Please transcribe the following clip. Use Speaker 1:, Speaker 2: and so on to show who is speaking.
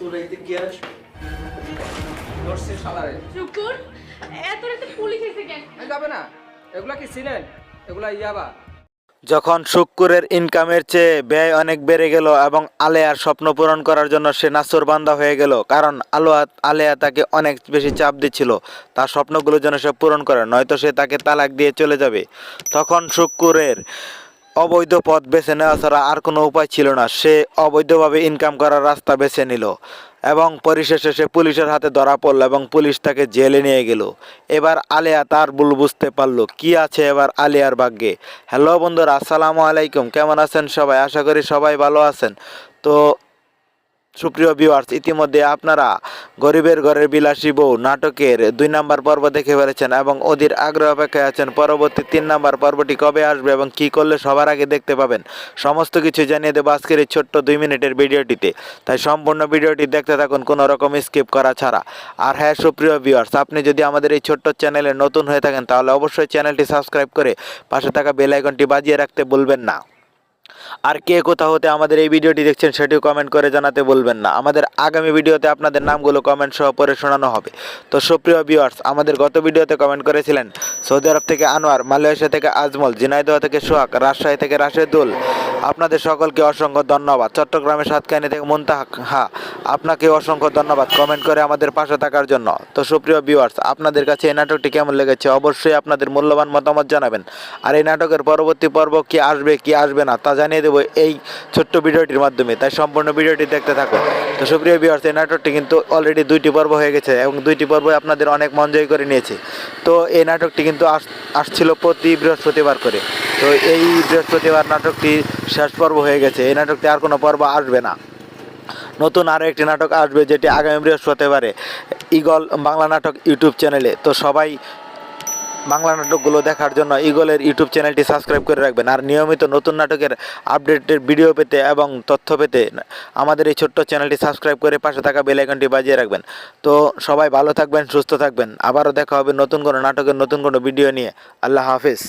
Speaker 1: তোর কি আজ ধরছে শালারে
Speaker 2: শুকুর এত রাতে পুলিশ এসে কেন
Speaker 1: যাবে না। এগুলা কি ছিলেন এগুলা ইয়াবা।
Speaker 3: যখন শুক্কুরের ইনকামের চেয়ে ব্যয় অনেক বেড়ে গেল এবং আলেয়ার স্বপ্ন পূরণ করার জন্য সে নাসর বান্দা হয়ে গেল কারণ আলোয়া আলেয়া তাকে অনেক বেশি চাপ দিচ্ছিল। তার স্বপ্নগুলো যেন সে পূরণ করে নয়তো সে তাকে তালাক দিয়ে চলে যাবে। তখন শুক্কুরের অবৈধ পথ বেছে নেওয়া ছাড়া আর কোনো উপায় ছিল না। সে অবৈধভাবে ইনকাম করার রাস্তা বেছে নিল এবং পরিশেষে সে পুলিশের হাতে ধরা পড়ল এবং পুলিশ তাকে জেলে নিয়ে গেল। এবার আলিয়া তার ভুল বুঝতে পারল। কি আছে এবার আলিয়ার ভাগ্যে? হ্যালো বন্ধুরা, আসসালামু আলাইকুম। কেমন আছেন সবাই? আশা করি সবাই ভালো আছেন। তো সুপ্রিয় ভিউয়ার্স ইতিমধ্যে আপনারা গরিবের ঘরের বিলাসী বউ। নাটকের দুই নাম্বার পর্ব দেখে ফেলেছেন এবং অধীর আগ্রহ অপেক্ষায় আছেন। পরবর্তী তিন নাম্বার পর্বটি কবে আসবে এবং কি করলে সবার আগে দেখতে পাবেন, সমস্ত কিছু জানিয়ে দেবো আজকের এই ছোট্ট দুই মিনিটের ভিডিওটিতে। তাই সম্পূর্ণ ভিডিওটি দেখতে থাকুন, কোনো রকম স্কিপ করা ছাড়া। আর হ্যাঁ সুপ্রিয় ভিউয়ার্স আপনি যদি আমাদের এই ছোট্ট চ্যানেলে নতুন হয়ে থাকেন, তাহলে অবশ্যই চ্যানেলটি সাবস্ক্রাইব করে পাশে থাকা বেল আইকনটি বাজিয়ে রাখতে ভুলবেন না। আর কে কোথাও হতে আমাদের এই ভিডিওটি দেখছেন সেটিও কমেন্ট করে জানাতে বলবেন না। আমাদের আগামী ভিডিওতে আপনাদের নামগুলো কমেন্ট সহ পরে শোনানো হবে। তো সুপ্রিয় ভিউয়ার্স আমাদের গত ভিডিওতে কমেন্ট করেছিলেন সৌদি আরব থেকে আনোয়ার, মালয়েশিয়া থেকে আজমল জিনাইদোয়া থেকে সোহাগ, রাজশাহী থেকে রাশেদুল আপনাদের সকলকে অসংখ্য ধন্যবাদ। চট্টগ্রামের সাতকাহিনী থেকে মুনতাহা আপনাকে অসংখ্য ধন্যবাদ কমেন্ট করে আমাদের পাশে থাকার জন্য। তো সুপ্রিয় ভিউয়ার্স আপনাদের কাছে এই নাটকটি কেমন লেগেছে অবশ্যই আপনাদের মূল্যবান মতামত জানাবেন। আর এই নাটকের পরবর্তী পর্ব কি আসবে কি আসবে না তা জানিয়ে দেবো এই ছোট্ট ভিডিওটির মাধ্যমে। তাই সম্পূর্ণ ভিডিওটি দেখতে থাকুন। তো সুপ্রিয় ভিউয়ার্স এই নাটকটি কিন্তু অলরেডি দুইটি পর্ব হয়ে গেছে এবং দুইটি পর্ব আপনাদের অনেক মন জয় করে নিয়েছে। তো এই নাটকটি কিন্তু আস- আসছিল প্রতি বৃহস্পতিবার করে। তো এই বৃহস্পতিবার নাটকটি শেষ পর্ব হয়ে গেছে। এই নাটকটি আর কোনো পর্ব আসবে না। নতুন আরও একটি নাটক আসবে যেটি আগামী বৃহস্পতিবারে ইগল বাংলা নাটক ইউটিউব চ্যানেলে। তো সবাই বাংলা নাটকগুলো দেখার জন্য ইগলের ইউটিউব চ্যানেলটি সাবস্ক্রাইব করে রাখবেন। আর নিয়মিত নতুন নাটকের আপডেটের ভিডিও পেতে এবং তথ্য পেতে আমাদের এই ছোট্ট চ্যানেলটি সাবস্ক্রাইব করে পাশে থাকা বেলাইকনটি বাজিয়ে রাখবেন। তো সবাই ভালো থাকবেন, সুস্থ থাকবেন। আবারও দেখা হবে নতুন কোনো নাটকের নতুন কোনো ভিডিও নিয়ে। আল্লাহ হাফিজ।